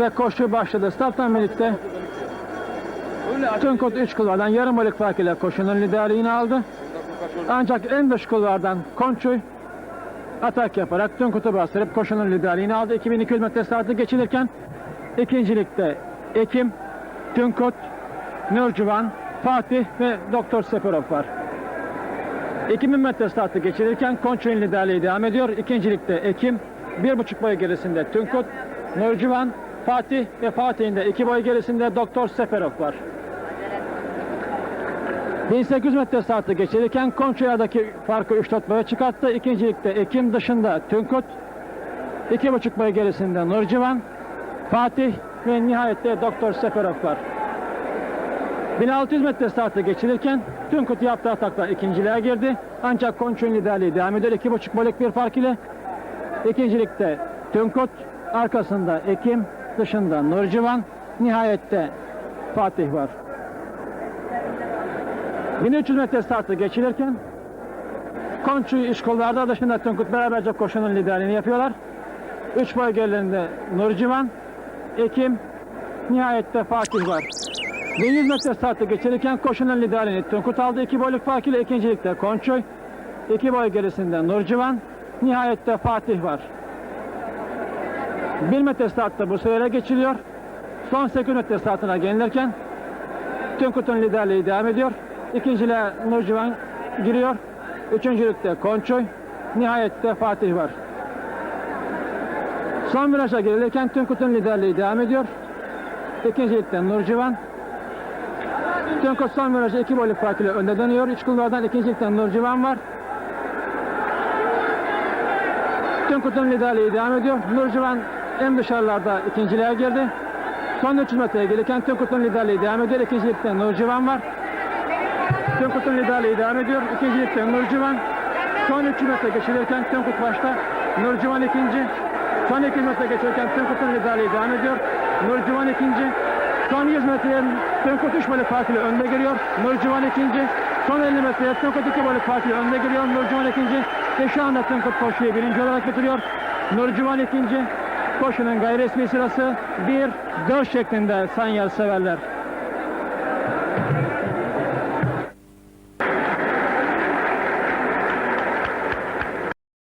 Ve koşu başladı. Starttan birlikte Tünkut 3 kulvardan yarım balık fark ile koşunun liderliğini aldı. Ancak en dış kulvardan Konçuy atak yaparak Tünkut'u bastırıp koşunun liderliğini aldı. 2200 metre startı geçilirken ikincilikte Ekim, Tünkut, Nurcuvan, Fatih ve Doktor Seferov var. 2000 metre startı geçilirken Konçuy'un liderliği devam ediyor. İkincilikte Ekim, bir buçuk boy gerisinde Tünkut, Nurcuvan, Fatih ve Fatih'in de iki boy gerisinde Doktor Seferov var. 1800 metre startı geçilirken Konçuya'daki farkı 3-4 boya çıkarttı. İkincilikte Ekim dışında Tünkut, iki buçuk boy gerisinde Nurcivan, Fatih ve nihayette Doktor Seferov var. 1600 metre startı geçilirken Tünkut yaptığı atakla ikinciliğe girdi. Ancak Konçun liderliği devam ediyor. İki buçuk boyluk bir fark ile. İkincilikte Tünkut, arkasında Ekim, dışında Nurcivan, nihayette Fatih var. 1300 metre startı geçilirken Konçu iş kollarda Tünkut beraberce koşunun liderliğini yapıyorlar. Üç boy gerilerinde Nurcivan, Ekim, nihayette Fatih var. 1100 metre startı geçirirken koşunun liderliğini Tünkut aldı. iki boyluk fark ile ikincilikte Konçoy. iki boy gerisinde Nurcivan. Nihayette Fatih var. 1 metre startta bu sırayla geçiliyor. Son 8 metre startına gelinirken Tünkut'un liderliği devam ediyor. İkinciliğe Nurcivan giriyor. Üçüncülükte Konçoy. Nihayette Fatih var. Son viraja girilirken Tünkut'un liderliği devam ediyor. İkincilikte Nurcivan. Tünkut son virajı iki boyluk fark ile önde dönüyor. İç kulvardan ikincilikten Nurcivan var. Tünkut'un liderliği devam ediyor. Nurcivan en dışarılarda ikinciliğe girdi. Son 300 metreye gelirken Tünkut'un liderliği devam ediyor. İkincilikte Nurcivan var. Tünkut'un liderliği devam ediyor. İkincilikte Nurcivan. Son 300 metre geçilirken Tünkut başta. Nurcivan ikinci. Son 200 metre geçilirken Tünkut'un liderliği devam ediyor. Nurcivan ikinci. Son 100 metreye Tünkut 3 balık farkıyla önde giriyor. Nurcivan ikinci. Son 50 metreye Tünkut 2 balık farkıyla önde giriyor. Nurcivan ikinci. Ve şu anda Tünkut koşuyu birinci olarak bitiriyor. Nurcivan ikinci. Koşunun gayri resmi sırası 1-4 şeklinde sayın yarışseverler.